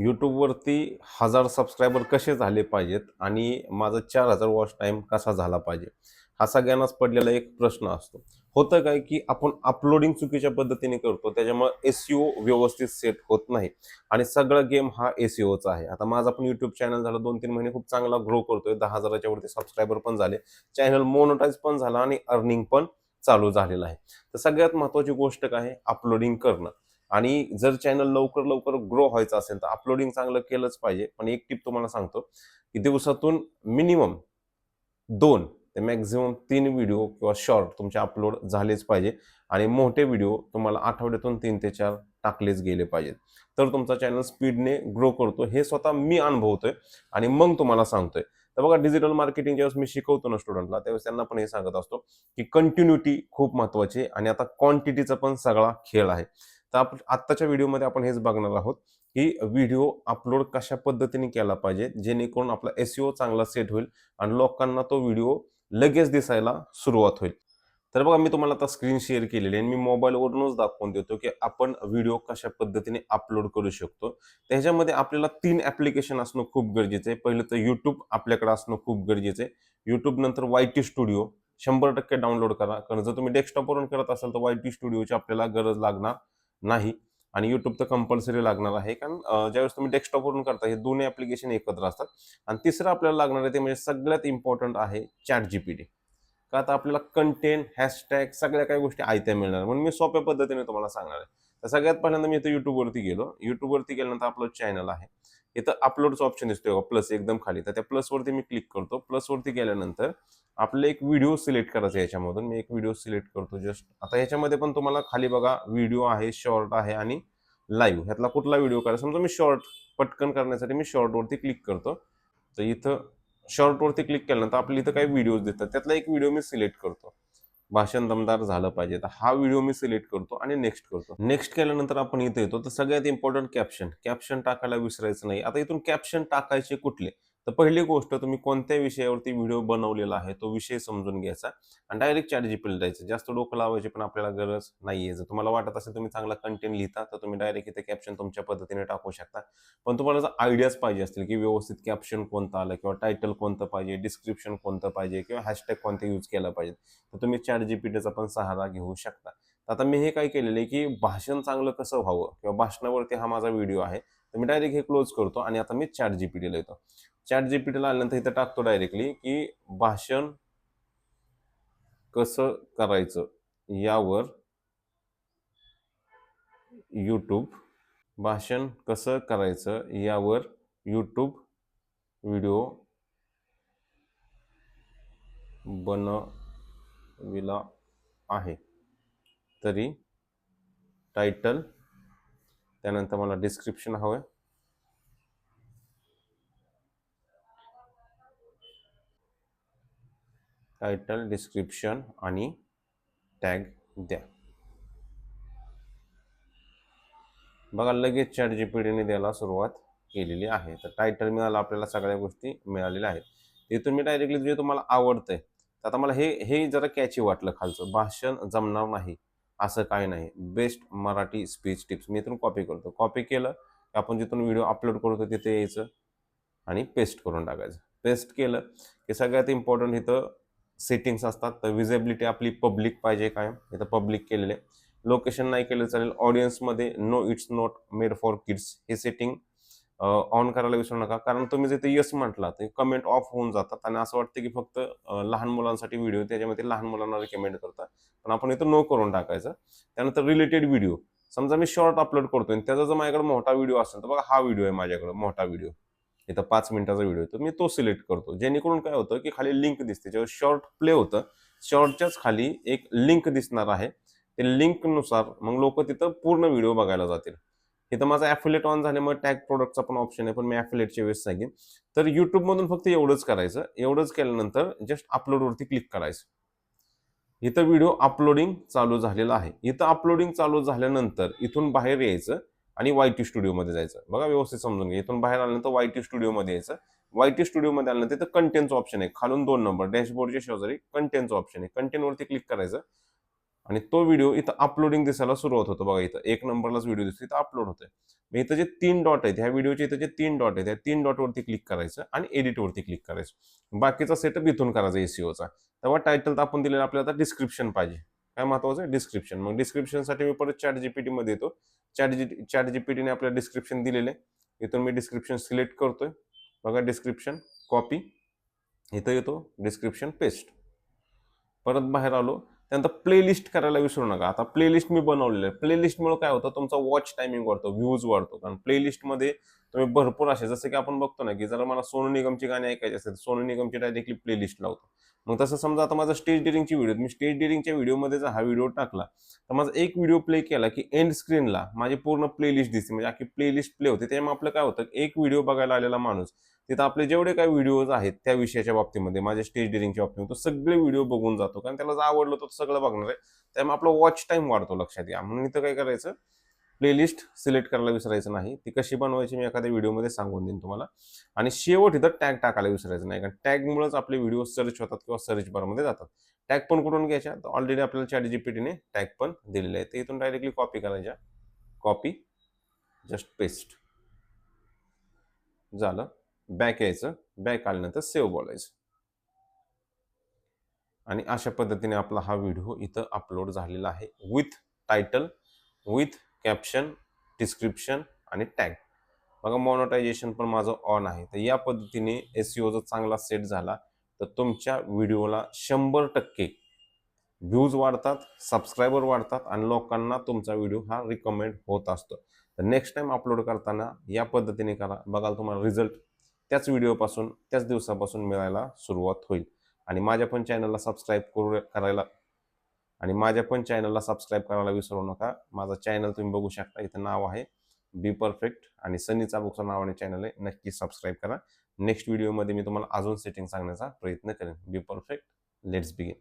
यूट्यूबवरती हजार सबस्क्रायबर कसे झाले पाहिजेत आणि माझा चार हजार वॉच टाईम कसा झाला पाहिजे? हा सगळ्यांनाच पडलेला एक प्रश्न असतो. होतं काय की आपण अपलोडिंग चुकीच्या पद्धतीने करतो त्याच्यामुळे एस व्यवस्थित सेट होत नाही. आणि सगळं गेम हा एस ओचा आहे. आता माझा पण यूट्यूब चॅनल झाला दोन तीन महिने खूप चांगला ग्रो करतोय. दहा हजाराच्या वरती सबस्क्रायबर पण झाले. चॅनल मोनोटाईज पण झाला आणि अर्निंग पण चालू झालेलं आहे. तर सगळ्यात महत्वाची गोष्ट काय? आहे अपलोडिंग करणं. आणि जर चॅनल लवकर लवकर ग्रो व्हायचं असेल तर अपलोडिंग चांगलं केलंच पाहिजे. पण एक टिप तुम्हाला सांगतो की दिवसातून मिनिमम दोन ते मॅक्झिमम तीन व्हिडिओ किंवा शॉर्ट तुमचे अपलोड झालेच पाहिजे आणि मोठे व्हिडिओ तुम्हाला आठवड्यातून तीन ते चार टाकलेच गेले पाहिजेत. तर तुमचा चॅनल स्पीडने ग्रो करतो. हे स्वतः मी अनुभवतोय आणि मग तुम्हाला सांगतोय. तर बघा डिजिटल मार्केटिंग ज्यावेळेस मी शिकवतो ना स्टुडंटला त्यावेळेस त्यांना पण हे सांगत असतो की कंटिन्युटी खूप महत्वाची आहे आणि आता क्वांटिटीचा पण सगळा खेळ आहे. तर आपण आत्ताच्या व्हिडिओमध्ये आपण हेच बघणार आहोत की व्हिडिओ अपलोड कशा पद्धतीने केला पाहिजे जेणेकरून आपला एसईओ चांगला सेट होईल आणि लोकांना तो व्हिडिओ लगेच दिसायला सुरुवात होईल. तर बघा मी तुम्हाला आता स्क्रीन शेअर केलेली आणि मी मोबाईलवरूनच दाखवून देतो की आपण व्हिडिओ कशा पद्धतीने अपलोड करू शकतो. त्याच्यामध्ये आपल्याला तीन ऍप्लिकेशन असणं खूप गरजेचं आहे. पहिलं तर यूट्यूब आपल्याकडे असणं खूप गरजेचं आहे. यूट्यूब नंतर वाय टी स्टुडिओ शंभर टक्के डाउनलोड करा. कारण जर तुम्ही डेस्कटॉपवरून करत असाल तर वाय टी स्टुडिओची आपल्याला गरज लागणार नाही. आणि युट्यूब तर कंपल्सरी लागणार आहे. कारण ज्यावेळेस तुम्ही डेस्कटॉपवरून करता हे दोन्ही ॲप्लिकेशन एकत्र असतात. आणि तिसरं आपल्याला लागणार आहे ते म्हणजे सगळ्यात इम्पॉर्टंट आहे चॅट जीपीटी का आता आपल्याला कंटेंट हॅशटॅग सगळ्या काही गोष्टी आयत्या मिळणार. म्हणून मी सोप्या पद्धतीने तुम्हाला सांगणार आहे. तर सगळ्यात पहिल्यांदा मी इथं युट्यूबवरती गेलो. युट्यूबवरती गेल्यानंतर आपलं चॅनल आहे. इथं अपलोडचं ऑप्शन दिसतोय प्लस एकदम खाली. तर त्या प्लसवरती मी क्लिक करतो. प्लसवरती गेल्यानंतर आपलं एक व्हिडिओ सिलेक्ट करायचा याच्यामधून. मी एक व्हिडिओ सिलेक्ट करतो. जस्ट आता याच्यामध्ये पण तुम्हाला खाली बघा व्हिडिओ आहे शॉर्ट आहे आणि लाईव्ह ह्यातला कुठला व्हिडिओ करायचा? समजा मी शॉर्ट पटकन करण्यासाठी मी शॉर्टवरती क्लिक करतो. तर इथं शॉर्टवरती क्लिक केल्यानंतर आपल्या इथं काही व्हिडिओज देतात त्यातला एक व्हिडिओ मी सिलेक्ट करतो. भाषण दमदार झालं पाहिजे. तर हा व्हिडिओ मी सिलेक्ट करतो आणि नेक्स्ट करतो. नेक्स्ट केल्यानंतर आपण इथे येतो. तर सगळ्यात इम्पॉर्टंट कॅप्शन कॅप्शन टाकायला विसरायचं नाही. आता इथून कॅप्शन टाकायचे कुठले? तर पहिली गोष्ट तुम्ही कोणत्या विषयावरती व्हिडिओ बनवलेला आहे तो विषय समजून घ्यायचा आणि डायरेक्ट चॅट जीपीला जायचं जास्त डोकं लावायची पण आपल्याला गरज नाहीये. जर तुम्हाला वाटत असेल तुम्ही चांगला कंटेंट लिहिता तर तुम्ही डायरेक्ट इथे कॅप्शन तुमच्या पद्धतीने टाकू शकता. पण तुम्हाला जर आयडियाज पाहिजे असतील की व्यवस्थित कॅप्शन कोणतं आलं किंवा टायटल कोणतं पाहिजे डिस्क्रिप्शन कोणतं पाहिजे किंवा हॅशटॅग कोणते यूज केला पाहिजे तर तुम्ही चॅट जीपीटीचा पण सहारा घेऊ शकता. आता मी हे काय केलेलं आहे की भाषण चांगलं कसं व्हावं किंवा भाषणावरती हा माझा व्हिडिओ आहे तर मी डायरेक्ट हे क्लोज करतो आणि आता मी चॅट जीपीटीला येतो. चॅट जीपीटीला आल्यानंतर इथं टाकतो डायरेक्टली की भाषण कसं करायचं यावर यूट्यूब भाषण कसं करायचं यावर यूट्यूब व्हिडिओ बनविला आहे. तरी टायटल त्यानंतर मला डिस्क्रिप्शन हवं आहे टायटल डिस्क्रिप्शन आणि टॅग द्या. बघा लगेच चॅट जीपीटीने द्यायला सुरुवात केलेली आहे. तर टायटल मिळालं आपल्याला सगळ्या गोष्टी मिळालेल्या आहेत. तिथून मी डायरेक्टली जे तुम्हाला आवडतंय तर आता मला हे हे जरा कॅची वाटलं खालचं. भाषण जमणार नाही असं काय नाही. बेस्ट मराठी स्पीच टिप्स मी इथून कॉपी करतो. कॉपी केलं की आपण जिथून व्हिडिओ अपलोड करतो तिथे यायचं आणि पेस्ट करून टाकायचं. पेस्ट केलं की सगळ्यात इम्पॉर्टंट इथं सेटिंग्स असतात तर विजिबिलिटी आपली पब्लिक पाहिजे काय इथं पब्लिक केलेले लोकेशन नाही केलं चालेल ऑडियन्समध्ये no it's not made for kids हे सेटिंग ऑन करायला विसरू नका. कारण तुम्ही जर ते यस म्हटला तर कमेंट ऑफ होऊन जातात. आणि असं वाटतं की फक्त लहान मुलांसाठी व्हिडिओ त्याच्यामध्ये लहान मुलांना रिकमेंड करतात. पण आपण इथं नो करून टाकायचं. त्यानंतर रिलेटेड व्हिडिओ समजा मी शॉर्ट अपलोड करतोय आणि त्याचा जर माझ्याकडे मोठा व्हिडिओ असेल तर बघा हा व्हिडिओ आहे माझ्याकडे मोठा व्हिडिओ इथं पाच मिनिटाचा व्हिडिओ येतो. मी तो सिलेक्ट करतो. जेणेकरून काय होतं की खाली लिंक दिसते. जेव्हा शॉर्ट प्ले होतं शॉर्टच्याच खाली एक लिंक दिसणार आहे. ते लिंकनुसार मग लोक तिथं पूर्ण व्हिडिओ बघायला जातील. इथं माझा ॲफिलेट ऑन झाल्यामुळे टॅग प्रोडक्टचा पण ऑप्शन आहे पण मी ॲफिलेटच्या वेळेस सांगेन तर यूट्यूबमधून फक्त एवढंच करायचं. एवढंच केल्यानंतर जस्ट अपलोडवरती क्लिक करायचं. इथं व्हिडिओ अपलोडिंग चालू झालेला आहे. इथं अपलोडिंग चालू झाल्यानंतर इथून बाहेर यायचं. आणि वाय टी स्टुडिओमध्ये जायचं. बघा व्यवस्थित समजून घ्या. इथून बाहेर आल्यानंतर वाय टी स्टुडिओमध्ये यायचं. वाय टी स्टुडिओमध्ये आल्यानंतर तिथं कंटेंटचं ऑप्शन आहे. खालून दोन नंबर डॅशबोर्डच्या शेजारी कंटेंटचं ऑप्शन आहे. कंटेंटवरती क्लिक करायचं. आणि तो व्हिडिओ इथं अपलोडिंग दिसायला सुरुवात होतो. बघा इथं एक नंबरलाच व्हिडिओ दिसतो इथं अपलोड होतोय. मग इथं जे तीन डॉट आहेत ह्या व्हिडिओचे इथं जे तीन डॉट आहेत त्या तीन डॉटवरती क्लिक करायचं आणि एडिटवरती क्लिक करायचं. बाकीचा सेटअप इथून करायचा एसीओचा तेव्हा टायटल तर आपण दिलेलं आपल्याला डिस्क्रिप्शन पाहिजे. काय महत्वाचं आहे? डिस्क्रिप्शन मग डिस्क्रिप्शनसाठी मी परत चॅट जीपीटी मध्ये येतो. चॅट जी चॅट जीपीटीने आपल्याला डिस्क्रिप्शन दिलेले इथून मी डिस्क्रिप्शन सिलेक्ट करतोय. बघा डिस्क्रिप्शन कॉपी इथं येतो डिस्क्रिप्शन पेस्ट परत बाहेर आलो. त्यानंतर प्लेलिस्ट करायला विसरू नका. आता प्लेलिस्ट मी बनवलेलं आहे. प्लेलिस्टमुळे काय होतं? तुमचा वॉच टायमिंग वाढतो व्ह्यूज वाढतो. कारण प्लेलिस्टमध्ये तुम्ही भरपूर असे जसं की आपण बघतो ना की जर मला सोनू निगमची गाणी ऐकायची असेल तर सोनू निगमची डायरेक्टली प्लेलिस्ट लावतो. मग तसं समजा आता माझा स्टेज डिरिंगची व्हिडिओ मी स्टेज डिरिंगच्या व्हिडिओमध्ये जर हा व्हिडिओ टाकला तर माझा एक व्हिडिओ प्ले केला की एंड स्क्रीनला माझी पूर्ण प्लेलिस्ट दिसते. म्हणजे अख्खी प्लेलिस्ट प्ले होते. त्यामुळे आपलं काय होतं एक व्हिडिओ बघायला आलेला माणूस तिथं आपले जेवढे काही व्हिडिओज आहेत त्या विषयाच्या बाबतीमध्ये माझ्या स्टेज डिरिंगच्या बाबतीमध्ये तो सगळे व्हिडिओ बघून जातो. कारण त्याला जर आवडलं तर तो सगळं बघणार आहे. त्यामुळे आपला वॉच टाइम वाढतो लक्षात या म्हणून इथं काय करायचं प्लेलिस्ट सिलेक्ट करायला विसरायचं नाही. ती कशी बनवायची मी एखाद्या व्हिडिओमध्ये सांगून देईन तुम्हाला. आणि शेवट इथं टॅग टाकायला विसरायचं नाही. कारण टॅगमुळेच आपले व्हिडिओ सर्च होतात किंवा सर्च बारमध्ये जातात. टॅग पण कुठून घ्यायच्या? तर ऑलरेडी आपल्याला चॅट जीपीटीने टॅग पण दिलेले आहे तर इथून डायरेक्टली कॉपी करायच्या. कॉपी जस्ट पेस्ट झालं. बॅक यायचं. बॅक आल्यानंतर सेव्ह बोलायचं. आणि अशा पद्धतीने आपला हा व्हिडिओ इथं अपलोड झालेला आहे. With title with caption description आणि टॅग बघा मॉनोटायझेशन पण माझं ऑन आहे. तर या पद्धतीने एस जर चांगला सेट झाला. तर तुमच्या व्हिडिओला शंभर टक्के व्ह्यूज वाढतात सबस्क्रायबर वाढतात आणि लोकांना तुमचा व्हिडिओ हा रिकमेंड होत असतो. तर नेक्स्ट टाइम अपलोड करताना या पद्धतीने करा. बघाल तुम्हाला रिझल्ट त्याच व्हिडिओपासून त्याच दिवसापासून मिळायला सुरुवात होईल. आणि माझ्या पण चॅनलला सबस्क्राईब करू करायला आणि माझ्या पण चॅनलला सबस्क्राईब करायला विसरू नका. माझा चॅनल तुम्ही बघू शकता इथं नाव आहे बी परफेक्ट आणि सनी चाबुकचं नावाने चॅनल आहे. नक्की सबस्क्राईब करा. नेक्स्ट व्हिडिओमध्ये मी तुम्हाला अजून सेटिंग सांगण्याचा प्रयत्न करेन. Be perfect let's begin